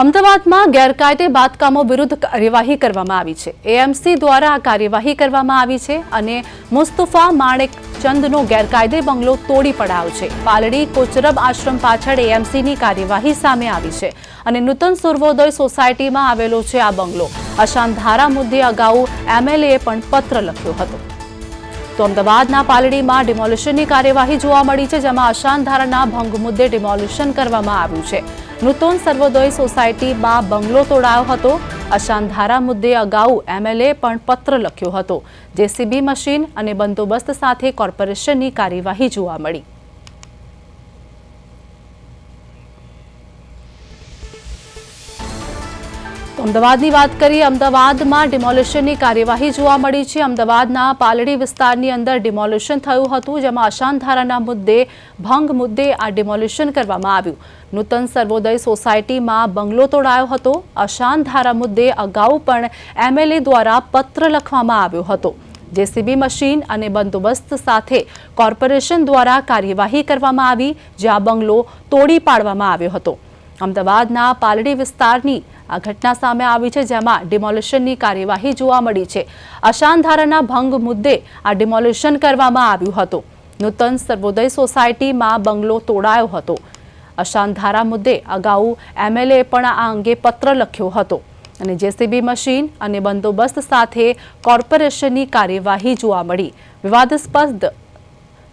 અમદાવાદમાં ગેરકાયદે બાંધકામો વિરુદ્ધ કાર્યવાહી કરવામાં આવી છે. એએમસી દ્વારા આ કાર્યવાહી કરવામાં આવી છે અને મુસ્તફા માણેક ચંદનો ગેરકાયદે બંગલો તોડી પડાયો છે. પાલડી કોચરબ આશ્રમ પાછળ એએમસીની કાર્યવાહી સામે આવી છે અને નૂતન સૂર્વોદય સોસાયટીમાં આવેલો છે આ બંગલો. અશાંત ધારા મુદ્દે અગાઉ એમએલએ પણ પત્ર લખ્યો હતો. તો અમદાવાદના પાલડીમાં ડિમોલિશનની કાર્યવાહી જોવા મળી છે, જેમાં અશાંત ધારાના ભંગ મુદ્દે ડિમોલિશન કરવામાં આવ્યું છે. નૂતન સર્વોદય સોસાયટીમાં બંગલો તોડાયો હતો. અશાંત ધારા મુદ્દે અગાઉ એમએલએ પણ પત્ર લખ્યો હતો. જેસીબી મશીન અને બંદોબસ્ત સાથે કોર્પોરેશનની કાર્યવાહી જોવા મળી. અમદાવાદની વાત કરીએ, અમદાવાદમાં ડિમોલિશનની કાર્યવાહી જોવા મળી છે. અમદાવાદના પાલડી વિસ્તારની અંદર ડિમોલિશન થયું હતું, જેમાં અશાંત ધારાના મુદ્દે, ભંગ મુદ્દે આ ડિમોલિશન કરવામાં આવ્યું. નૂતન સર્વોદય સોસાયટીમાં બંગલો તોડાયો હતો. અશાંત ધારા મુદ્દે અગાઉ પણ એમએલએ દ્વારા પત્ર લખવામાં આવ્યો હતો. જેસીબી મશીન અને બંદોબસ્ત સાથે કોર્પોરેશન દ્વારા કાર્યવાહી કરવામાં આવી, જ્યાં બંગલો તોડી પાડવામાં આવ્યો હતો. અમદાવાદના પાલડી વિસ્તારની આ ઘટના સામે આવી છે જેમાં ડિમોલિશનની કાર્યવાહી જોવા મળી છે. અશાંત ધારાના ભંગ મુદ્દે આ ડિમોલિશન કરવામાં આવ્યું હતું. નૂતન સર્વોદય સોસાયટીમાં બંગલો તોડાયો હતો. અશાંત ધારા મુદ્દે અગાઉ એમએલએ પણ આ અંગે પત્ર લખ્યો હતો. અને જેસીબી મશીન અને બંદોબસ્ત સાથે કોર્પોરેશનની કાર્યવાહી જોવા મળી. વિવાદાસ્પદ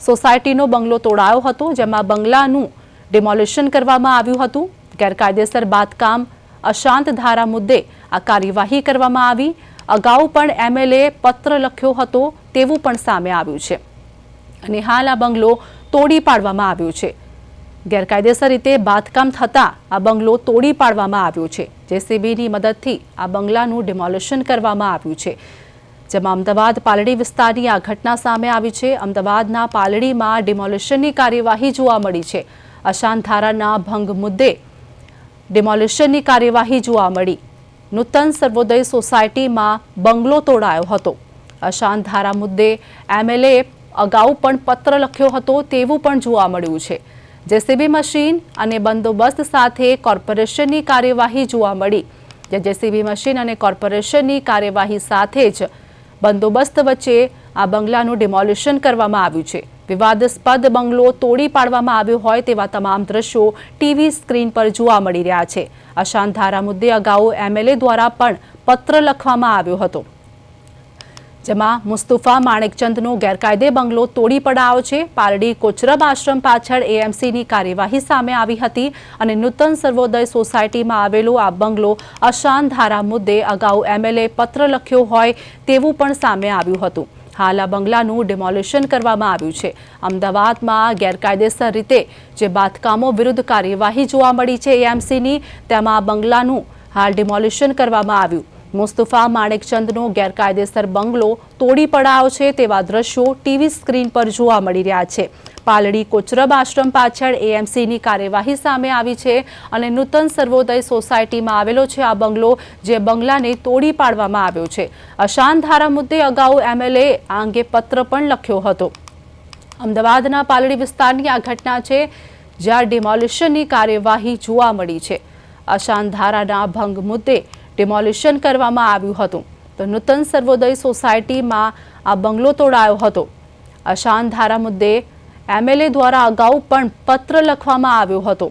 સોસાયટીનો બંગલો તોડાયો હતો, જેમાં બંગલાનું ડિમોલિશન કરવામાં આવ્યું હતું. ગેરકાયદેસર બાંધકામ અશાંત ધારા મુદ્દે આ કાર્યવાહી કરવામાં આવી. અગાઉ પણ એમએલએ પત્ર લખ્યો હતો તેવું પણ સામે આવ્યું છે. અને હાલ આ બંગલો તોડી પાડવામાં આવ્યો છે. ગેરકાયદેસર રીતે બાંધકામ થતાં આ બંગલો તોડી પાડવામાં આવ્યો છે. જેસીબીની મદદથી આ બંગલાનું ડિમોલિશન કરવામાં આવ્યું છે. જેમાં અમદાવાદ પાલડી વિસ્તારની આ ઘટના સામે આવી છે. અમદાવાદના પાલડીમાં ડિમોલિશનની કાર્યવાહી જોવા મળી છે. અશાંત ધારાના ભંગ મુદ્દે ડિમોલિશનની કાર્યવાહી જોવા મળી. નૂતન સર્વોદય સોસાયટીમાં બંગલો તોડાયો હતો. અશાંત ધારા મુદ્દે એમએલએ અગાઉ પણ પત્ર લખ્યો હતો તેવું પણ જોવા મળ્યું છે. જેસીબી મશીન અને બંદોબસ્ત સાથે કોર્પોરેશનની કાર્યવાહી જોવા મળી. જે જેસીબી મશીન અને કોર્પોરેશનની કાર્યવાહી સાથે જ બંદોબસ્ત વચ્ચે આ બંગલાનું ડિમોલિશન કરવામાં આવ્યું છે. વિવાદાસ્પદ બંગલો તોડી પાડવામાં આવ્યો હોય તેવા તમામ દ્રશ્યો ટીવી સ્ક્રીન પર જોવા મળી રહ્યા છે. અશાંત ધારા મુદ્દે અગાઉ એમએલએ દ્વારા પણ પત્ર લખવામાં આવ્યો હતો. જેમાં મુસ્તુફા માણેકચંદનો ગેરકાયદે બંગલો તોડી પડાયો છે. પારડી કોચરબ આશ્રમ પાછળ એએમસીની કાર્યવાહી સામે આવી હતી અને નૂતન સર્વોદય સોસાયટીમાં આવેલો આ બંગલો અશાંત ધારા મુદ્દે અગાઉ એમએલએ પત્ર લખ્યો હોય તેવું પણ સામે આવ્યું હતું. હાલ આ બંગલાનું ડિમોલિશન કરવામાં આવ્યું છે. અમદાવાદમાં ગેરકાયદેસર રીતે જે બાંધકામો વિરુદ્ધ કાર્યવાહી જોવા મળી છે એએમસીની તેમાં બંગલાનું હાલ ડિમોલિશન કરવામાં આવ્યું. મુસ્તફા માણેકચંદનો ગેરકાયદેસર બંગલો તોડી પડાયો છે તેવા દ્રશ્યો ટીવી સ્ક્રીન પર જોવા મળી રહ્યા છે. પાલડી કોચરબ આશ્રમ પાછળ એએમસીની કાર્યવાહી સામે આવી છે અને નૂતન સર્વોદય સોસાયટીમાં આવેલો છે આ બંગલો જે બંગલાને તોડી પાડવામાં આવ્યો છે. અશાંત ધારા મુદ્દે અગાઉ એમએલએ આ અંગે પત્ર પણ લખ્યો હતો. અમદાવાદના પાલડી વિસ્તારની આ ઘટના છે જ્યાં ડિમોલિશનની કાર્યવાહી જોવા મળી છે. અશાંત ધારાના ભંગ મુદ્દે ડિમોલિશન કરવામાં આવ્યું હતું. તો નૂતન સર્વોદય સોસાયટીમાં આ બંગલો તોડાયો હતો. અશાંત ધારા મુદ્દે એમએલએ દ્વારા અગાઉ પણ પત્ર લખવામાં આવ્યો હતો.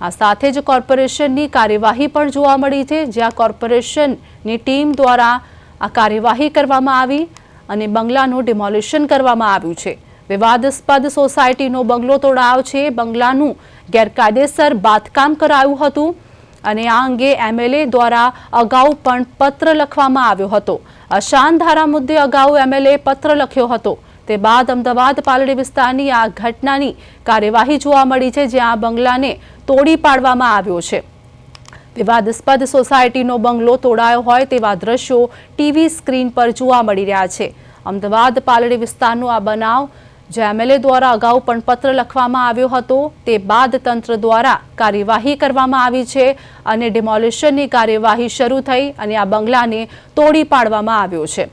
આ સાથે જ કોર્પોરેશનની કાર્યવાહી પણ જોવા મળી છે, જ્યાં કોર્પોરેશનની ટીમ દ્વારા આ કાર્યવાહી કરવામાં આવી અને બંગલાનું ડિમોલિશન કરવામાં આવ્યું છે. વિવાદાસ્પદ સોસાયટીનો બંગલો તોડાયો છે. બંગલાનું ગેરકાયદેસર બાંધકામ કરાયું હતું. અને આ અંગે એમએલએ દ્વારા અગાઉ પણ પત્ર લખવામાં આવ્યો હતો. અશાંત ધારા મુદ્દે અગાઉ એમએલએ પત્ર લખ્યો હતો. તે બાદ અમદાવાદ પાલડી વિસ્તારની આ ઘટનાની કાર્યવાહી જોવા મળી છે, જ્યાં બંગલાને તોડી પાડવામાં આવ્યો છે. વિવાદસ્પદ સોસાયટીનો બંગલો તોડાયો હોય તેવા દ્રશ્યો ટીવી સ્ક્રીન પર જોવા મળી રહ્યા છે. અમદાવાદ પાલડી વિસ્તારનો આ બનાવ જે એમએલએ દ્વારા અગાઉ પણ પત્ર લખવામાં આવ્યો હતો, તે બાદ તંત્ર દ્વારા કાર્યવાહી કરવામાં આવી છે અને ડિમોલિશનની કાર્યવાહી શરૂ થઈ અને આ બંગલાને તોડી પાડવામાં આવ્યો છે.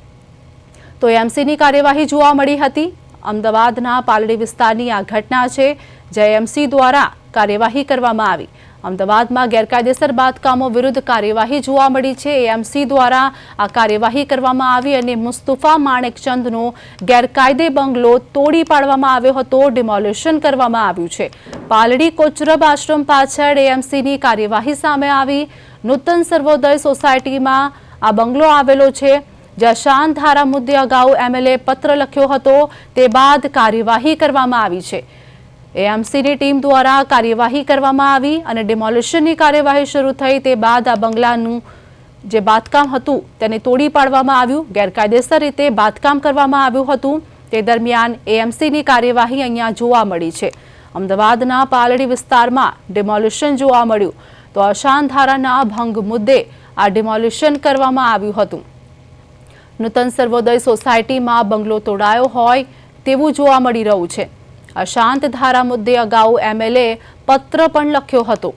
તો એમસીની કાર્યવાહી જોવા મળી હતી. અમદાવાદના પાલડી વિસ્તારની આ ઘટના છે જે એમસી દ્વારા કાર્યવાહી કરવામાં આવી. અમદાવાદમાં ગેરકાયદેસર બાંધકામો વિરુદ્ધ કાર્યવાહી જોવા મળી છે. એએમસી દ્વારા આ કાર્યવાહી કરવામાં આવી અને મુસ્તુફા માણેકચંદનો ગેરકાયદે બંગલો તોડી પાડવામાં આવ્યો હતો. ડિમોલેશન કરવામાં આવ્યું છે. પાલડી કોચરબ આશ્રમ પાછળ એએમસીની કાર્યવાહી સામે આવી. નૂતન સર્વોદય સોસાયટીમાં આ બંગલો આવેલો છે. જ્યાં શાંત ધારા મુદ્દે અગાઉ એમએલએ પત્ર લખ્યો હતો. તે બાદ કાર્યવાહી કરવામાં આવી છે. એએમસીની ટીમ દ્વારા કાર્યવાહી કરવામાં આવી અને ડિમોલિશનની કાર્યવાહી શરૂ થઈ તે બાદ આ બંગલાનું જે બાંધકામ હતું તેને તોડી પાડવામાં આવ્યું. ગેરકાયદેસર રીતે બાંધકામ કરવામાં આવ્યું હતું. તે દરમિયાન એએમસીની કાર્યવાહી અહીંયા જોવા મળી છે. અમદાવાદના પાલડી વિસ્તારમાં ડિમોલિશન જોવા મળ્યું. તો અશાંત ધારાના ભંગ મુદ્દે આ ડિમોલિશન કરવામાં આવ્યું હતું. નૂતન સર્વોદય સોસાયટીમાં બંગલો તોડાયો હોય તેવું જોવા મળી રહ્યું છે. અશાંત ધારા મુદ્દે અગાઉ એમએલએ પત્ર પણ લખ્યો હતો.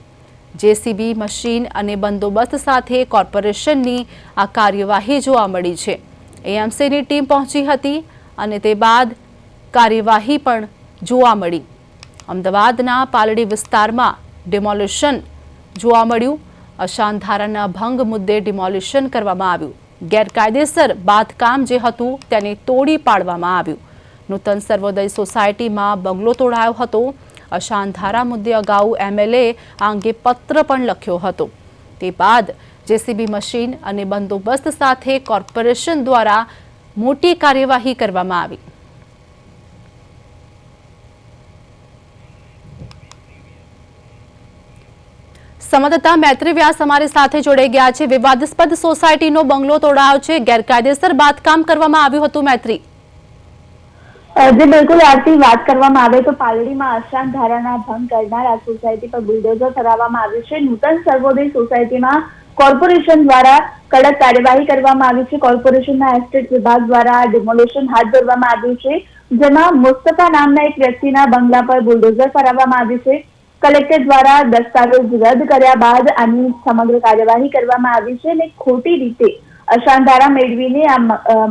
જેસીબી મશીન અને બંદોબસ્ત સાથે કોર્પોરેશનની આ કાર્યવાહી જોવા મળી છે. એએમસીની ટીમ પહોંચી હતી અને તે બાદ કાર્યવાહી પણ જોવા મળી. અમદાવાદના પાલડી વિસ્તારમાં ડિમોલિશન જોવા મળ્યું. અશાંત ધારાના ભંગ મુદ્દે ડિમોલિશન કરવામાં આવ્યું. ગેરકાયદેસર બાંધકામ જે હતું તેને તોડી પાડવામાં આવ્યું. નૂતન સર્વોદય સોસાયટીમાં બંગલો તોડાયો હતો. અશાંત ધારા મુદ્દે અગાઉ એમએલએ આ અંગે પત્ર પણ લખ્યો હતો. તે બાદ જેસીબી મશીન અને બંદોબસ્ત સાથે કોર્પોરેશન દ્વારા મોટી કાર્યવાહી કરવામાં આવી. સંવાદદાતા મૈત્રી વ્યાસ અમારી સાથે જોડાઈ ગયા છે. વિવાદસ્પદ સોસાયટીનો બંગલો તોડાયો છે. ગેરકાયદેસર બાંધકામ કરવામાં આવ્યું હતું, મૈત્રી. જે બિલકુલ આરતી વાત કરવામાં આવે તો પાલડીમાં અશાંત ધારાના ભંગ કરનાર સોસાયટી પર બુલડોઝર ફરાવવામાં આવ્યું છે. નૂતન સર્વોદય સોસાયટીમાં કોર્પોરેશન દ્વારા કડક કાર્યવાહી કરવામાં આવી છે. કોર્પોરેશનના એસ્ટેટ વિભાગ દ્વારા ડિમોલેશન હાથ ધરવામાં આવ્યું છે. જેમાં મુસ્તફા નામના એક વ્યક્તિના બંગલા પર બુલડોઝર ફરાવવામાં આવ્યું છે. કલેક્ટર દ્વારા દસ્તાવેજ રદ કર્યા બાદ આની સમગ્ર કાર્યવાહી કરવામાં આવી છે અને ખોટી રીતે અશાંત ધારા મેળવીને આ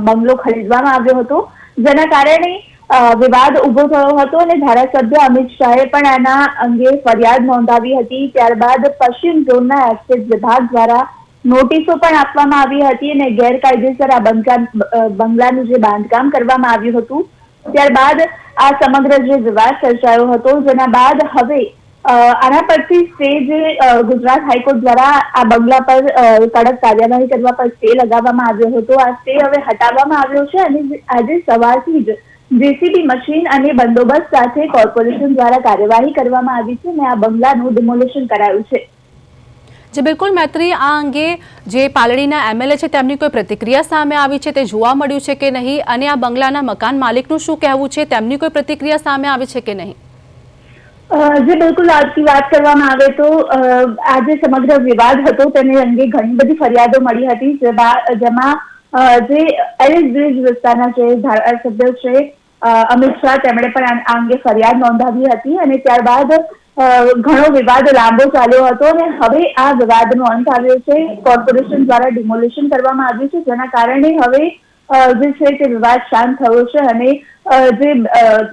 બંગલો ખરીદવામાં આવ્યો હતો. જેના કારણે વિવાદ ઊભો થયો હતો અને ધારાસભ્ય અમિત શાહે પણ આના અંગે ફરિયાદ નોંધાવી હતી. ત્યારબાદ પશ્ચિમ ઝોનના એક્સાઇઝ વિભાગ દ્વારા નોટિસો પણ આપવામાં આવી હતી અને ગેરકાયદેસર આ બંગલાનું જે બાંધકામ કરવામાં આવ્યું હતું. ત્યારબાદ આ સમગ્ર જે વિવાદ સર્જાયો હતો, જેના બાદ હવે આના પરથી સ્ટે જે ગુજરાત હાઈકોર્ટ દ્વારા આ બંગલા પર કડક કાર્યવાહી કરવા પર સ્ટે લગાવવામાં આવ્યો હતો. આ સ્ટે હવે હટાવવામાં આવ્યો છે અને આજે સવારથી જ જેસીબી મશીન અને બંદોબસ્ત સાથે કોર્પોરેશન દ્વારા કાર્યવાહી કરવામાં આવી છે અને આ બંગલાનું ડિમોલિશન કરાયું છે. જે બિલકુલ મૈત્રી આ અંગે જે પાલડીના એમએલએ છે તેમની કોઈ પ્રતિક્રિયા સામે આવી છે તે જોવા મળ્યું છે કે નહીં? અને આ બંગલાના મકાન માલિકનું શું કહેવું છે? તેમની કોઈ પ્રતિક્રિયા સામે આવી છે કે નહીં? જે બિલકુલ આજથી વાત કરવામાં આવે તો અ, આ સમગ્ર વિવાદ હતો તેને અંગે ઘણી બધી ફરિયાદો મળી હતી જેમાં જે એલિસ બ્રિજ વિસ્તારના જે ધારાસભ્ય છે અમિત શાહ, તેમણે પણ આ અંગે ફરિયાદ નોંધાવી હતી અને ત્યારબાદ ઘણો વિવાદ લાંબો ચાલ્યો હતો અને હવે આ વિવાદનો અંત આવ્યો છે. કોર્પોરેશન દ્વારા ડિમોલિશન કરવામાં આવ્યું છે, જેના કારણે હવે જે છે તે વિવાદ શાંત થયો છે અને જે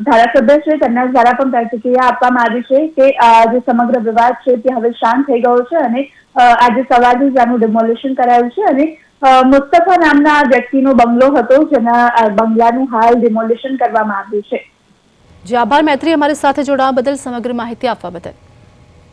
ધારાસભ્ય છે તેમના દ્વારા પણ પ્રતિક્રિયા આપવામાં આવી છે કે જે સમગ્ર વિવાદ છે તે હવે શાંત થઈ ગયો છે અને આજે સવારથી જ આનું ડિમોલિશન કરાયું છે અને મુસ્તફા નામના વ્યક્તિનો બંગલો હતો જેના બંગલાનું હાલ ડિમોલિશન કરવામાં આવ્યું છે. જે, આભાર. મૈત્રી, અમારી સાથે જોડાવા બદલ સમગ્ર માહિતી આપવા બદલ.